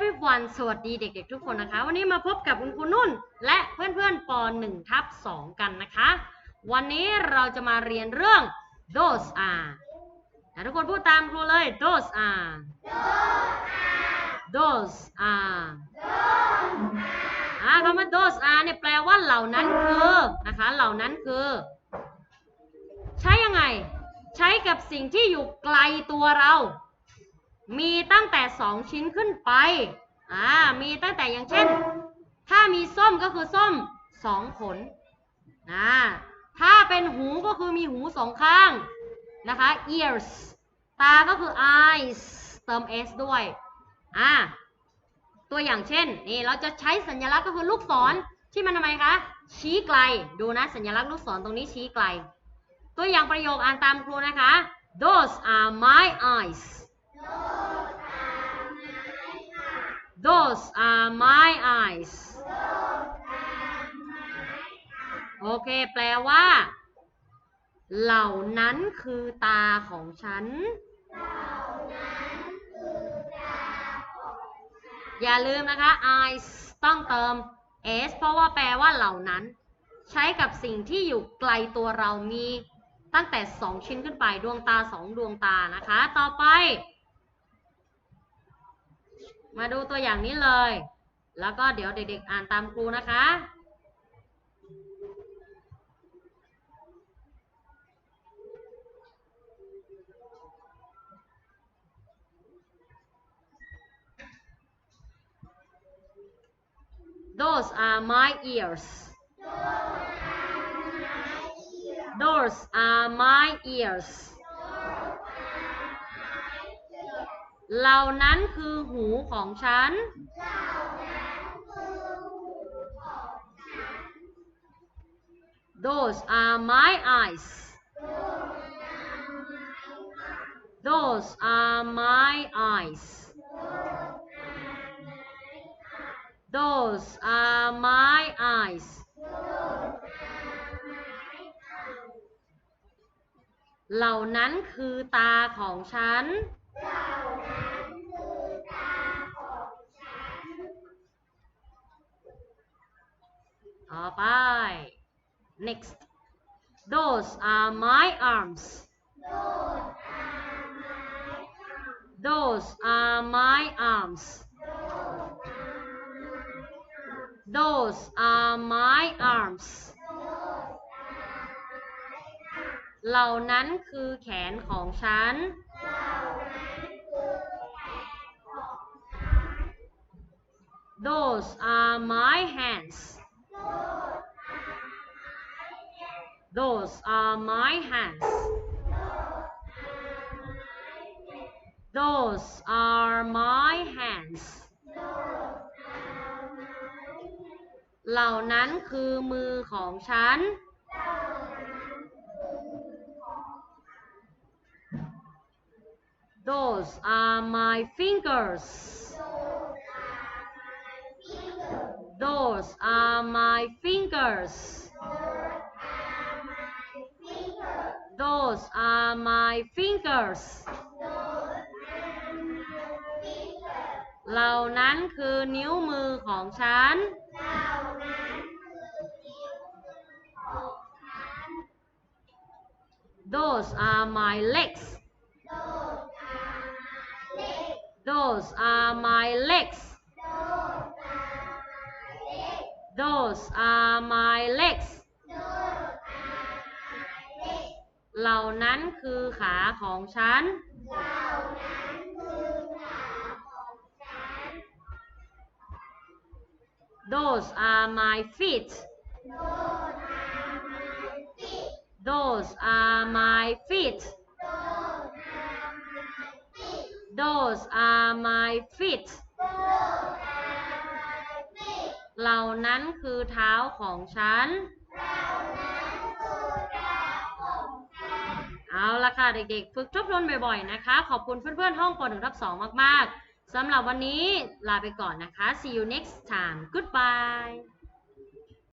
everyone สวัสดีเด็กๆ ทุกคนนะคะ วันนี้มาพบกับคุณครูนุ่น และเพื่อนๆป .1 ทับ2กันนะคะ วันนี้เราจะมาเรียนเรื่อง those are ทุกคนพูดตามครูเลย those are those are อ่าคำว่า those are เนี่ยแปลว่าเหล่านั้นคือนะคะ เหล่านั้นคือ ใช้ยังไง ใช้กับสิ่งที่อยู่ไกลตัวเรา มีตั้งแต่ 2 ชิ้นขึ้นไป อ่า มีตั้งแต่อย่างเช่น ถ้ามีส้มก็คือส้ม 2 ผล อ่า ถ้าเป็นหูก็คือมีหูสองข้าง นะคะ ears ตาก็คือ eyes เติม s ด้วย อ่า ตัวอย่างเช่น นี่เราจะใช้สัญลักษณ์ก็คือลูกศรที่มันทำไมคะ ชี้ไกล ดูนะสัญลักษณ์ลูกศรตรงนี้ชี้ไกล ตัวอย่างประโยคอ่านตามครูนะคะ those are my eyes those are my eyes โอเค แปลว่า เหล่านั้นคือตาของฉัน อย่าลืมนะคะ eyes ต้องเติม s เพราะว่าแปลว่าเหล่านั้น ใช้กับสิ่งที่อยู่ไกลตัวเรามีตั้งแต่ 2 ชิ้นขึ้นไปดวงตา 2 ดวงตานะคะ ต่อไป มาดูตัวอย่างนี้เลย แล้วก็เดี๋ยวเด็กๆอ่านตามครูนะคะ Those are my ears. Those are my ears. เหล่านั้นคือหูของฉัน Those are my eyes. Those are my eyes. Those are my eyes. เหล่านั้นคือตาของฉัน ต่อไป next those are my arms those are my arms those are my arms เหล่านั้นคือแขนของฉัน Those are my hands. Those are my hands. Those are my hands. เหล่านั้นคือมือของฉัน Those are my fingers. Those are my fingers. Those are my fingers. เหล่านั้นคือนิ้วมือของฉัน Those are my legs. Those are my legs. Those are my legs. เหล่านั้นคือขาของฉัน Those are my feet. Those are my feet. Those are my feet. เหล่านั้นคือเท้าของฉัน เอาละค่ะเด็กๆ ฝึกทบทวนบ่อยๆนะคะ ขอบคุณเพื่อนๆ ห้องป .1 ทับ2มากๆสำหรับวันนี้ลาไปก่อนนะคะ see you next time goodbye